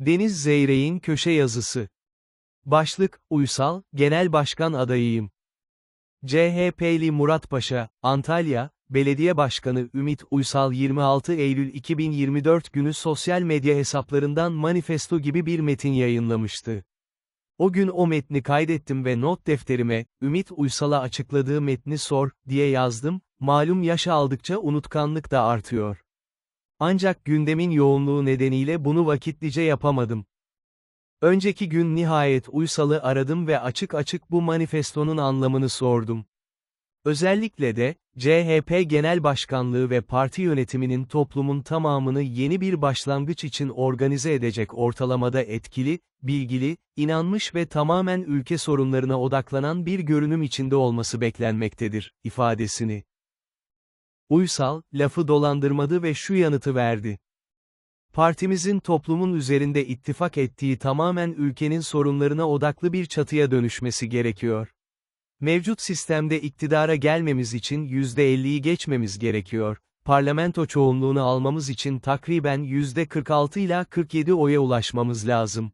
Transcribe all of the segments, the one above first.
Deniz Zeyrek'in köşe yazısı. Başlık, Uysal, Genel Başkan adayıyım. CHP'li Murat Paşa, Antalya, Belediye Başkanı Ümit Uysal 26 Eylül 2024 günü sosyal medya hesaplarından manifesto gibi bir metin yayınlamıştı. O gün o metni kaydettim ve not defterime, Ümit Uysal'a açıkladığı metni sor, diye yazdım, malum yaş aldıkça unutkanlık da artıyor. Ancak gündemin yoğunluğu nedeniyle bunu vakitlice yapamadım. Önceki gün nihayet Uysal'ı aradım ve açık açık bu manifestonun anlamını sordum. Özellikle de, CHP Genel Başkanlığı ve parti yönetiminin toplumun tamamını yeni bir başlangıç için organize edecek ortalamada etkili, bilgili, inanmış ve tamamen ülke sorunlarına odaklanan bir görünüm içinde olması beklenmektedir, ifadesini. Uysal, lafı dolandırmadı ve şu yanıtı verdi. Partimizin toplumun üzerinde ittifak ettiği tamamen ülkenin sorunlarına odaklı bir çatıya dönüşmesi gerekiyor. Mevcut sistemde iktidara gelmemiz için %50'yi geçmemiz gerekiyor. Parlamento çoğunluğunu almamız için takriben %46 ila 47 oya ulaşmamız lazım.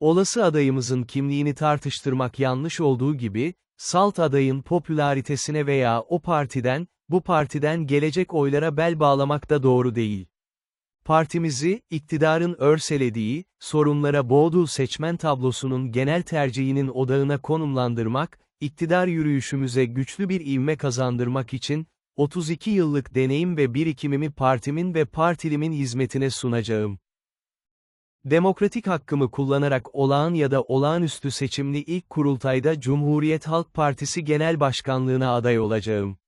Olası adayımızın kimliğini tartıştırmak yanlış olduğu gibi, salt adayın popülaritesine veya o partiden, bu partiden gelecek oylara bel bağlamak da doğru değil. Partimizi, iktidarın örselediği, sorunlara boğduğu seçmen tablosunun genel tercihinin odağına konumlandırmak, iktidar yürüyüşümüze güçlü bir ivme kazandırmak için, 32 yıllık deneyim ve birikimimi partimin ve partilimin hizmetine sunacağım. Demokratik hakkımı kullanarak olağan ya da olağanüstü seçimli ilk kurultayda Cumhuriyet Halk Partisi Genel Başkanlığına aday olacağım.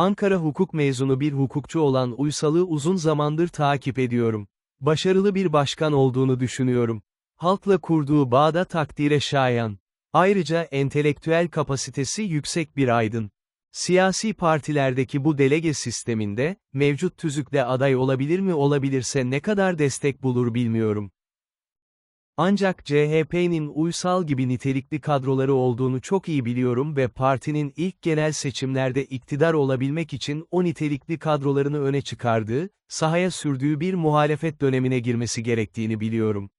Ankara hukuk mezunu bir hukukçu olan Uysal'ı uzun zamandır takip ediyorum. Başarılı bir başkan olduğunu düşünüyorum. Halkla kurduğu bağda takdire şayan. Ayrıca entelektüel kapasitesi yüksek bir aydın. Siyasi partilerdeki bu delege sisteminde, mevcut tüzükle aday olabilir mi olabilirse ne kadar destek bulur bilmiyorum. Ancak CHP'nin uysal gibi nitelikli kadroları olduğunu çok iyi biliyorum ve partinin ilk genel seçimlerde iktidar olabilmek için o nitelikli kadrolarını öne çıkardığı, sahaya sürdüğü bir muhalefet dönemine girmesi gerektiğini biliyorum.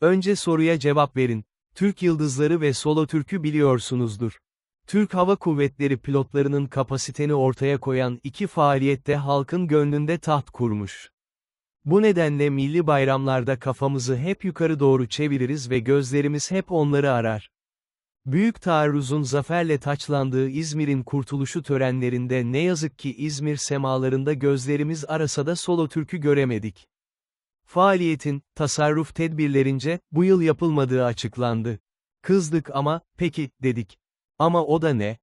Önce soruya cevap verin. Türk Yıldızları ve Solo Türk'ü biliyorsunuzdur. Türk Hava Kuvvetleri pilotlarının kapasiteni ortaya koyan iki faaliyette halkın gönlünde taht kurmuş. Bu nedenle milli bayramlarda kafamızı hep yukarı doğru çeviririz ve gözlerimiz hep onları arar. Büyük taarruzun zaferle taçlandığı İzmir'in kurtuluşu törenlerinde ne yazık ki İzmir semalarında gözlerimiz arasa da solo türkü göremedik. Faaliyetin, tasarruf tedbirlerince, bu yıl yapılmadığı açıklandı. Kızdık ama, peki, dedik. Ama o da ne?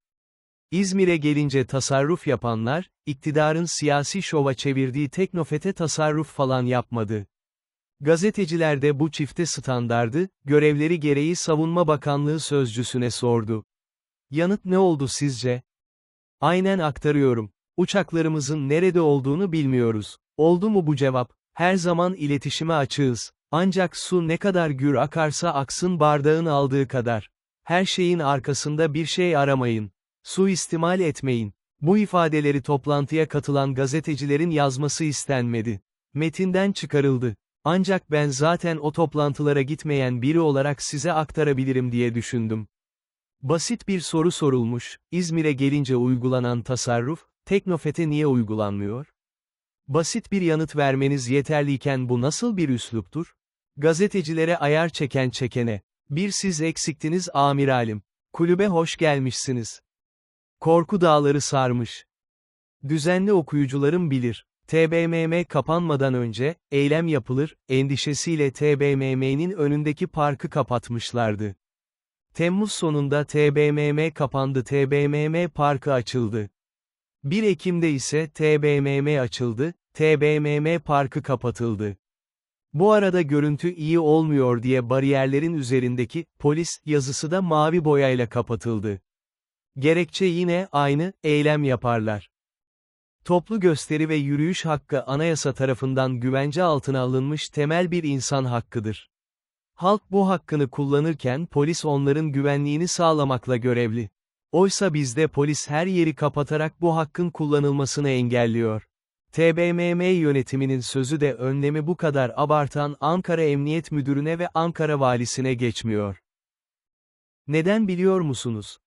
İzmir'e gelince tasarruf yapanlar, iktidarın siyasi şova çevirdiği teknofete tasarruf falan yapmadı. Gazeteciler de bu çifte standardı, görevleri gereği Savunma Bakanlığı sözcüsüne sordu. Yanıt ne oldu sizce? Aynen aktarıyorum. Uçaklarımızın nerede olduğunu bilmiyoruz. Oldu mu bu cevap? Her zaman iletişime açığız. Ancak su ne kadar gür akarsa aksın bardağın aldığı kadar. Her şeyin arkasında bir şey aramayın. Suistimal etmeyin. Bu ifadeleri toplantıya katılan gazetecilerin yazması istenmedi. Metinden çıkarıldı. Ancak ben zaten o toplantılara gitmeyen biri olarak size aktarabilirim diye düşündüm. Basit bir soru sorulmuş, İzmir'e gelince uygulanan tasarruf, Teknofet'e niye uygulanmıyor? Basit bir yanıt vermeniz yeterliyken bu nasıl bir üsluptur? Gazetecilere ayar çeken çekene. Bir siz eksiktiniz amiralim. Kulübe hoş gelmişsiniz. Korku dağları sarmış. Düzenli okuyucularım bilir. TBMM kapanmadan önce, eylem yapılır, endişesiyle TBMM'nin önündeki parkı kapatmışlardı. Temmuz sonunda TBMM kapandı TBMM parkı açıldı. 1 Ekim'de ise TBMM açıldı, TBMM parkı kapatıldı. Bu arada görüntü iyi olmuyor diye bariyerlerin üzerindeki, polis, yazısı da mavi boyayla kapatıldı. Gerekçe yine aynı, eylem yaparlar. Toplu gösteri ve yürüyüş hakkı anayasa tarafından güvence altına alınmış temel bir insan hakkıdır. Halk bu hakkını kullanırken polis onların güvenliğini sağlamakla görevli. Oysa bizde polis her yeri kapatarak bu hakkın kullanılmasını engelliyor. TBMM yönetiminin sözü de önlemi bu kadar abartan Ankara Emniyet Müdürüne ve Ankara Valisiine geçmiyor. Neden biliyor musunuz?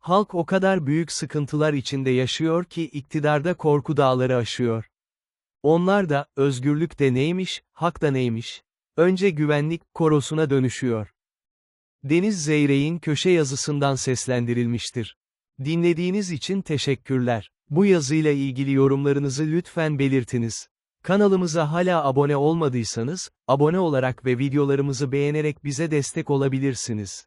Halk o kadar büyük sıkıntılar içinde yaşıyor ki iktidarda korku dağları aşıyor. Onlar da, özgürlük de neymiş, hak da neymiş? Önce güvenlik, korosuna dönüşüyor. Deniz Zeyrek'in köşe yazısından seslendirilmiştir. Dinlediğiniz için teşekkürler. Bu yazıyla ilgili yorumlarınızı lütfen belirtiniz. Kanalımıza hala abone olmadıysanız, abone olarak ve videolarımızı beğenerek bize destek olabilirsiniz.